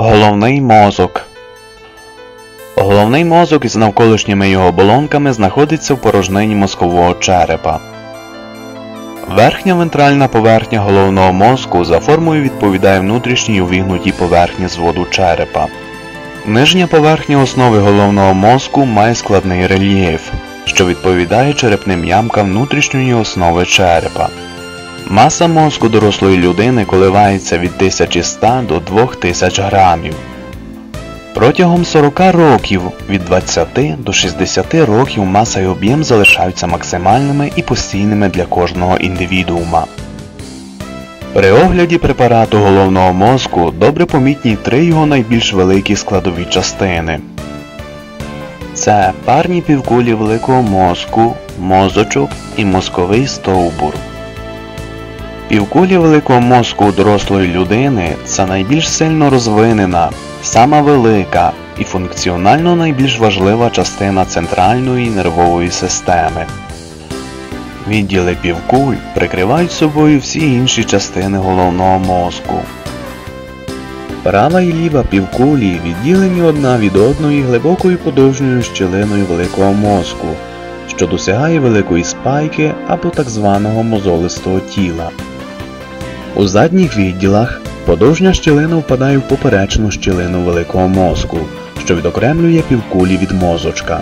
Головний мозок. Головний мозок із навколишніми його оболонками знаходиться в порожнині мозкового черепа. Верхня вентральна поверхня головного мозку за формою відповідає внутрішній увігнутій поверхні зводу черепа. Нижня поверхня основи головного мозку має складний рельєф, що відповідає черепним ямкам внутрішньої основи черепа. Маса мозку дорослої людини коливається від 1100 до 2000 грамів. Протягом 40 років від 20 до 60 років маса і об'єм залишаються максимальними і постійними для кожного індивідуума. При огляді препарату головного мозку добре помітні три його найбільш великі складові частини. Це парні півкулі великого мозку, мозочок і мозковий стовбур. Півкулі великого мозку дорослої людини це найбільш сильно розвинена, сама велика і функціонально найбільш важлива частина центральної нервової системи. Відділи півкуль прикривають собою всі інші частини головного мозку. Права і ліва півкулі відділені одна від одної глибокою подовжньою щілиною великого мозку, що досягає великої спайки або так званого мозолистого тіла. У задніх відділах подовжня щілина впадає в поперечну щілину великого мозку, що відокремлює півкулі від мозочка.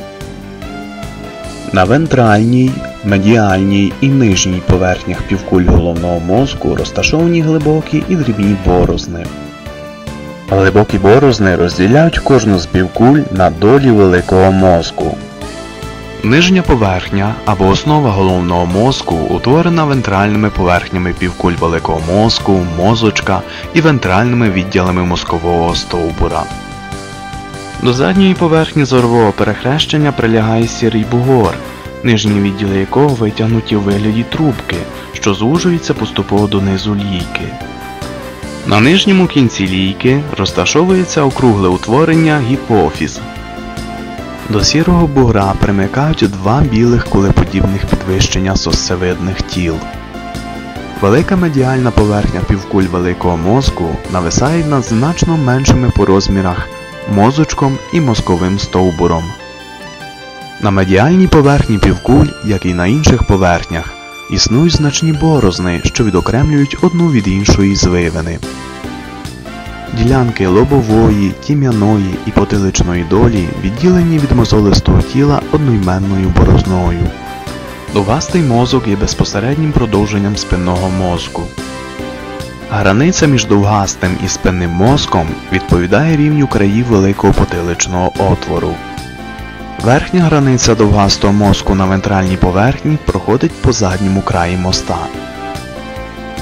На вентральній, медіальній і нижній поверхнях півкуль головного мозку розташовані глибокі і дрібні борозни. Глибокі борозни розділяють кожну з півкуль на долі великого мозку. Нижня поверхня або основа головного мозку утворена вентральними поверхнями півкуль великого мозку, мозочка і вентральними відділами мозкового стовбура. До задньої поверхні зорового перехрещення прилягає сірий бугор, нижні відділи якого витягнуті у вигляді трубки, що звужуються поступово донизу лійки. На нижньому кінці лійки розташовується округле утворення гіпофіз. До сірого бугра примикають два білих кулеподібних підвищення сосцевидних тіл. Велика медіальна поверхня півкуль великого мозку нависає над значно меншими по розмірах мозочком і мозковим стовбуром. На медіальній поверхні півкуль, як і на інших поверхнях, існують значні борозни, що відокремлюють одну від іншої звивини. Ділянки лобової, тім'яної і потиличної долі відділені від мозолистого тіла одноіменною борозною. Довгастий мозок є безпосереднім продовженням спинного мозку. Границя між довгастим і спинним мозком відповідає рівню країв великого потиличного отвору. Верхня границя довгастого мозку на вентральній поверхні проходить по задньому краї моста.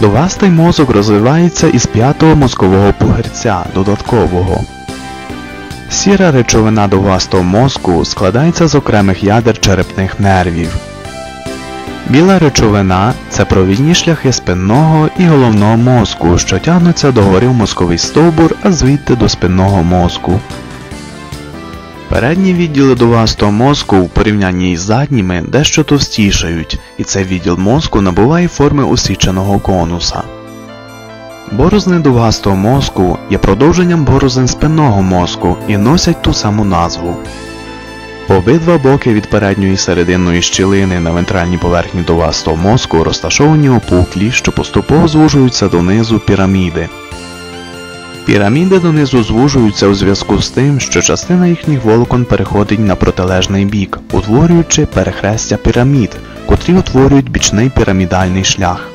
Довгастий мозок розвивається із п'ятого мозкового пугирця додаткового. Сіра речовина довгастого мозку складається з окремих ядер черепних нервів. Біла речовина це провідні шляхи спинного і головного мозку, що тягнуться догори в мозковий стовбур, а звідти до спинного мозку. Передні відділи довгастого мозку в порівнянні із задніми дещо товстішають, і цей відділ мозку набуває форми усіченого конуса. Борозни довгастого мозку є продовженням борозен спинного мозку і носять ту саму назву. По обидва боки від передньої серединної щілини на вентральній поверхні довгастого мозку розташовані опуклі, що поступово звужуються донизу піраміди. Піраміди донизу звужуються у зв'язку з тим, що частина їхніх волокон переходить на протилежний бік, утворюючи перехрестя пірамід, котрі утворюють бічний пірамідальний шлях.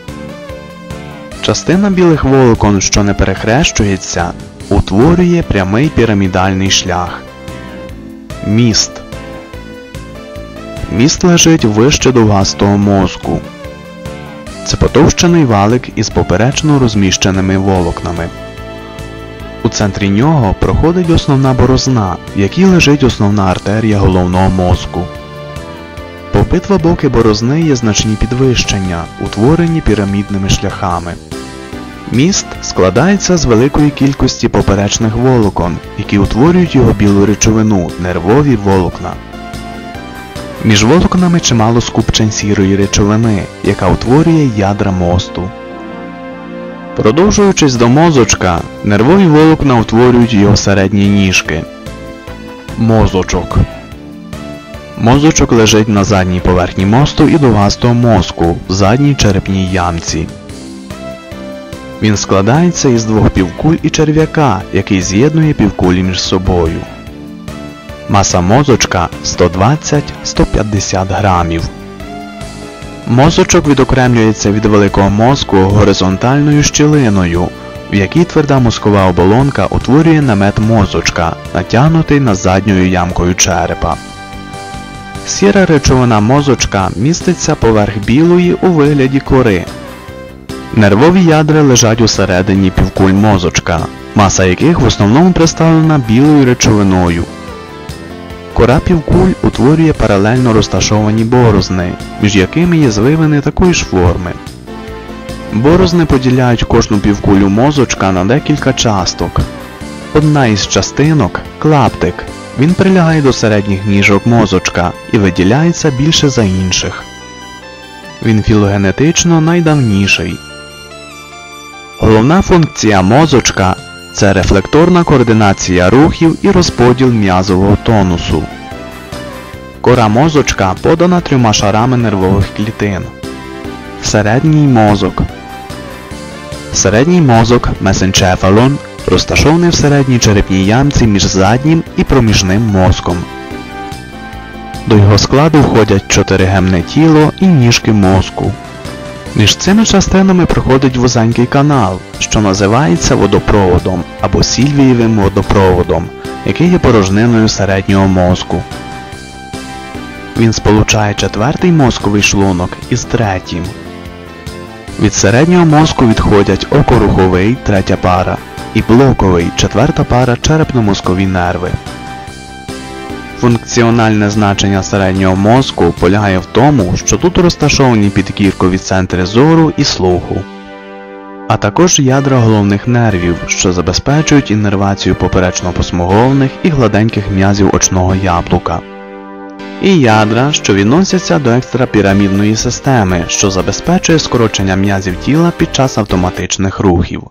Частина білих волокон, що не перехрещується, утворює прямий пірамідальний шлях. Міст. Міст лежить вище довгастого мозку. Це потовщений валик із поперечно розміщеними волокнами. У центрі нього проходить основна борозна, в якій лежить основна артерія головного мозку. По обидва боки борозни є значні підвищення, утворені пірамідними шляхами. Міст складається з великої кількості поперечних волокон, які утворюють його білу речовину нервові волокна. Між волокнами чимало скупчень сірої речовини, яка утворює ядра мосту. Продовжуючись до мозочка, нервові волокна утворюють його середні ніжки. Мозочок. Мозочок лежить на задній поверхні мосту і довгастого мозку в задній черепній ямці. Він складається із двох півкуль і черв'яка, який з'єднує півкулі між собою. Маса мозочка 120-150 грамів. Мозочок відокремлюється від великого мозку горизонтальною щілиною, в якій тверда мозкова оболонка утворює намет мозочка, натягнутий над задньою ямкою черепа. Сіра речовина мозочка міститься поверх білої у вигляді кори. Нервові ядра лежать усередині півкуль мозочка, маса яких в основному представлена білою речовиною. Кора півкуль утворює паралельно розташовані борозни, між якими є звивини такої ж форми. Борозни поділяють кожну півкулю мозочка на декілька часток. Одна із частинок клаптик. Він прилягає до середніх ніжок мозочка і виділяється більше за інших. Він філогенетично найдавніший. Головна функція мозочка це рефлекторна координація рухів і розподіл м'язового тонусу. Кора мозочка подана трьома шарами нервових клітин. Середній мозок. Середній мозок месенчефалон розташований в середній черепній ямці між заднім і проміжним мозком. До його складу входять чотиригемне тіло і ніжки мозку. Між цими частинами проходить вузенький канал, що називається водопроводом або сільвієвим водопроводом, який є порожниною середнього мозку. Він сполучає четвертий мозковий шлунок із третім. Від середнього мозку відходять окоруховий третя пара і блоковий четверта пара черепно-мозкові нерви. Функціональне значення середнього мозку полягає в тому, що тут розташовані підкіркові центри зору і слуху, а також ядра головних нервів, що забезпечують іннервацію поперечно-посмуговних і гладеньких м'язів очного яблука, і ядра, що відносяться до екстрапірамідної системи, що забезпечує скорочення м'язів тіла під час автоматичних рухів.